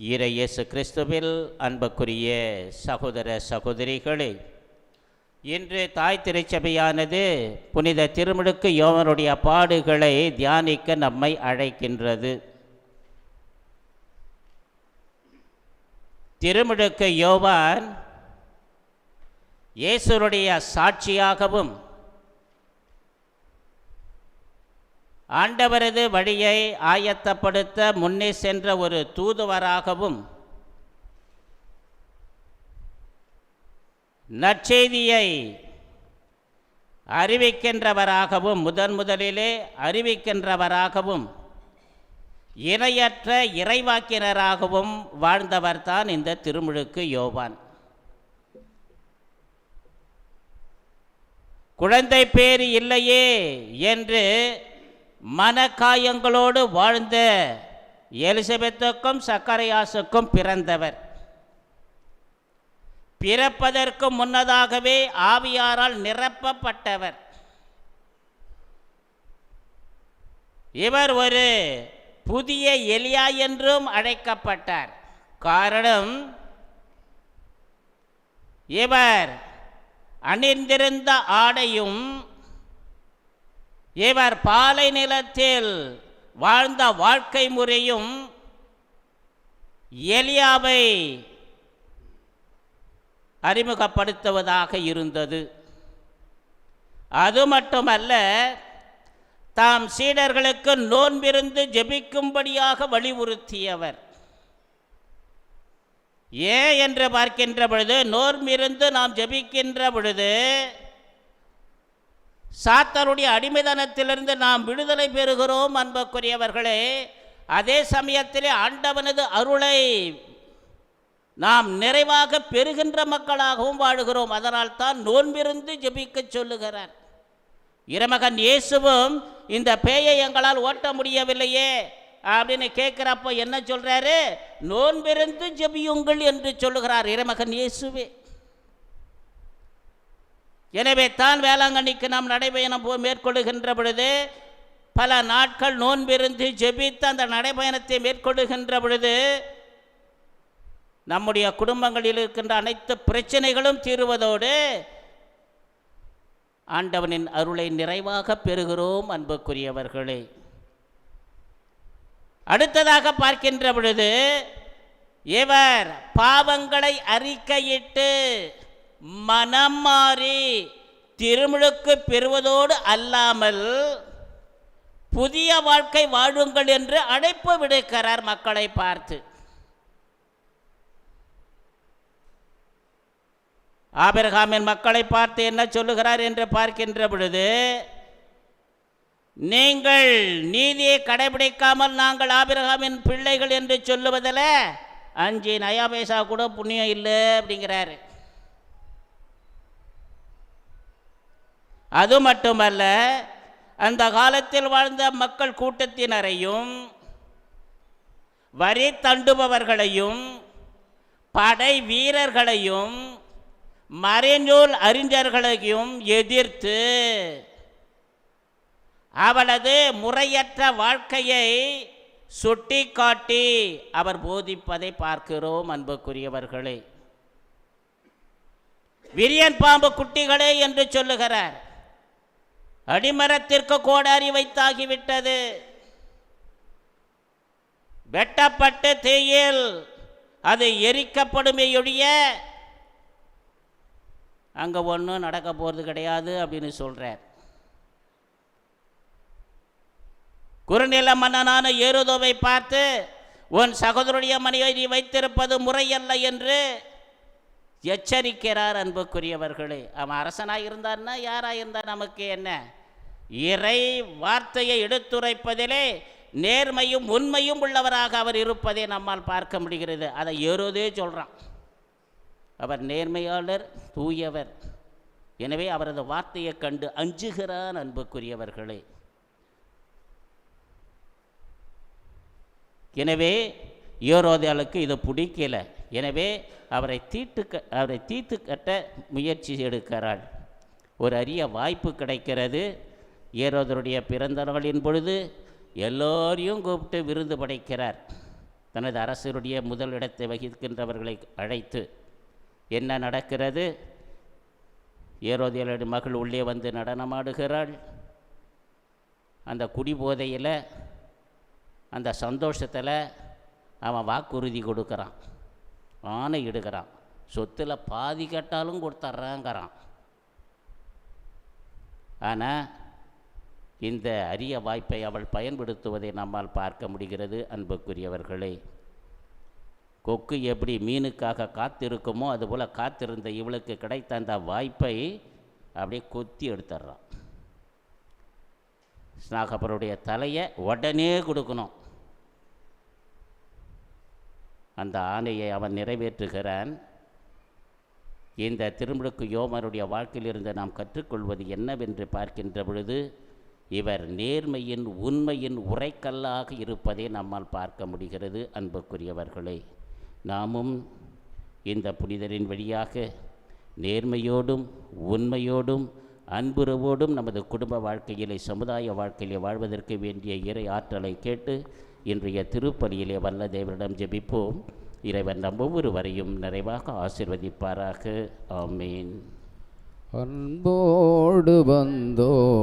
இறையேசு கிறிஸ்துவில் அன்புக்குரிய சகோதர சகோதரிகளே இன்று தாய் திருச்சபையானது புனித திருமுழுக்கு யோவனுடைய பாடுகளை தியானிக்க நம்மை அழைக்கின்றது. திருமுழுக்கு யோவான் இயேசுடைய சாட்சியாகவும் ஆண்டவரது வழியை ஆயத்தப்படுத்த முன்னே சென்ற ஒரு தூதுவராகவும் நற்செய்தியை அறிவிக்கின்றவராகவும் முதன் முதலிலே அறிவிக்கின்றவராகவும் இணையற்ற இறைவாக்கினராகவும் வாழ்ந்தவர்தான் இந்த திருமுழுக்கு யோவான். குழந்தை பேர் இல்லையே என்று மனக்காயங்களோடு வாழ்ந்த எலிசபெத்துக்கும் சக்கரையாசுக்கும் பிறந்தவர். பிறப்பதற்கு முன்னதாகவே ஆவியாரால் நிரப்பப்பட்டவர். இவர் ஒரு புதிய எலியா என்றும் அழைக்கப்பட்டார். காரணம் இவர் அணிந்திருந்த ஆடையும் இவர் பாலை நிலத்தில் வாழ்ந்த வாழ்க்கை முறையும் எலியாவை அறிமுகப்படுத்துவதாக இருந்தது. அது மட்டுமல்ல தாம் சீடர்களுக்கு நோன்பிருந்து ஜெபிக்கும்படியாக வலியுறுத்தியவர். ஏன் என்று பார்க்கின்ற பொழுது நோன்பிருந்து நாம் ஜெபிக்கின்ற பொழுது சாத்தருடைய அடிமைதனத்திலிருந்து நாம் விடுதலை பெறுகிறோம் அன்புக்குரியவர்களே. அதே சமயத்திலே ஆண்டவனது அருளை நாம் நிறைவாக பெறுகின்ற மக்களாகவும் வாழுகிறோம். அதனால் தான் நோன்பிருந்து ஜெபிக்க சொல்லுகிறார். இறமகன் இயேசுவும் இந்த பேயை எங்களால் ஓட்ட முடியவில்லையே அப்படின்னு கேட்குறப்போ என்ன சொல்கிறாரு நோன்பிருந்து ஜெபியுங்கள் என்று சொல்லுகிறார் இறமகன் இயேசுவே. எனவே தான் வேளாங்கண்ணிக்கு நாம் நடைபயணம் போ மேற்கொள்ளுகின்ற பொழுது பல நாட்கள் நோன்பிருந்து ஜெபித்து அந்த நடைபயணத்தை மேற்கொள்ளுகின்ற பொழுது நம்முடைய குடும்பங்களில் இருக்கின்ற அனைத்து பிரச்சனைகளும் தீருவதோடு ஆண்டவனின் அருளை நிறைவாக பெறுகிறோம் அன்புக்குரியவர்களே. அடுத்ததாக பார்க்கின்ற பொழுது இவர் பாவங்களை அறிக்கையிட்டு மனம் மாறி திருமுழுக்கு பெறுவதோடு அல்லாமல் புதிய வாழ்க்கை வாழுங்கள் என்று அழைப்பு விடுக்கிறார் மக்களை பார்த்து. ஆபிரகாமின் மக்களை பார்த்து என்ன சொல்லுகிறார் என்று பார்க்கின்ற பொழுது நீங்கள் நீதியை கடைபிடிக்காமல் நாங்கள் ஆபிரகாமின் பிள்ளைகள் என்று சொல்லுவதில் அஞ்சு நயா பைசா கூட புண்ணியம் இல்லை அப்படிங்கிறாரு. அது மட்டுமல்ல அந்த காலத்தில் வாழ்ந்த மக்கள் கூட்டத்தினரையும் வரி தண்டுபவர்களையும் படை வீரர்களையும் மறைநூல் அறிஞர்களையும் எதிர்த்து அவளது முறையற்ற வாழ்க்கையை சுட்டி காட்டி அவர் போதிப்பதை பார்க்கிறோம் அன்புக்குரியவர்களே. விரியன் பாம்பு குட்டிகளே என்று சொல்லுகிறார். அடிமரத்திற்கு கோடாரி வைத்தாகிவிட்டது. வெட்டப்பட்டு தீயில் அது எரிக்கப்படுமையொழிய அங்கே ஒன்றும் நடக்க போகிறது கிடையாது அப்படின்னு சொல்கிறார் குறுநில மன்னனான ஏறுதோவை பார்த்து உன் சகோதரனுடைய மனையை நீ வைத்திருப்பது முறையல்ல என்று எச்சரிக்கிறார் அன்புக்குரியவர்களே. அவன் அரசனாக இருந்தான்னா யாராக இருந்தால் நமக்கு என்ன? இறை வார்த்தையை எடுத்துரைப்பதிலே நேர்மையும் உண்மையும் உள்ளவராக அவர் இருப்பதை நம்மால் பார்க்க முடிகிறது. அதை ஏறோதே சொல்கிறான் அவர் நேர்மையாளர் தூயவர். எனவே அவரது வார்த்தையை கண்டு அஞ்சுகிறான் அன்புக்குரியவர்களே. எனவே யோரோதியாளுக்கு இது பிடிக்கல. எனவே அவரை தீட்டு க அவரை தீர்த்து கட்ட முயற்சி எடுக்கிறாள். ஒரு அரிய வாய்ப்பு கிடைக்கிறது. ஏரோதருடைய பிறந்த நாளின் பொழுது எல்லோரையும் கூப்பிட்டு விருந்து படைக்கிறார். தனது அரசருடைய முதல் இடத்தை வகிக்கின்றவர்களை அழைத்து என்ன நடக்கிறது? ஏரோதியலுடைய மகள் உள்ளே வந்து நடனமாடுகிறாள். அந்த குடிபோதையில் அந்த சந்தோஷத்தில் அவன் வாக்குறுதி கொடுக்குறான். ஆணை இடுகிறான். சொத்தில் பாதி கட்டாலும் கொடுத்துட்றாங்கிறான் ஆனால் இந்த அரிய வாய்ப்பை அவள் பயன்படுத்துவதை நம்மால் பார்க்க முடிகிறது அன்புக்குரியவர்களே. கொக்கு எப்படி மீனுக்காக காத்திருக்குமோ அதுபோல் காத்திருந்த இவளுக்கு கிடைத்த அந்த வாய்ப்பை அப்படியே கொத்தி எடுத்துட்றான். ஸ்நாகப்பருடைய தலையை உடனே கொடுக்கணும். அந்த ஆணையை அவன் நிறைவேற்றுகிறான். இந்த திருமுழுக்கு யோமருடைய வாழ்க்கையிலிருந்து நாம் கற்றுக்கொள்வது என்னவென்று பார்க்கின்ற பொழுது இவர் நேர்மையின் உண்மையின் உரைக்கல்லாக இருப்பதை நம்மால் பார்க்க முடிகிறது அன்புக்குரியவர்களே. நாமும் இந்த புனிதரின் வழியாக நேர்மையோடும் உண்மையோடும் அன்புறவோடும் நமது குடும்ப வாழ்க்கையிலே சமுதாய வாழ்க்கையிலே வாழ்வதற்கு வேண்டிய இறை ஆற்றலை கேட்டு இன்றைய திருப்பலியிலே வல்ல தேவரிடம் ஜெபிப்போம். இறைவன் நம் ஒவ்வொருவரையும் நிறைவாக ஆசிர்வதிப்பாராக. ஆமீன். அன்போடு வந்தோ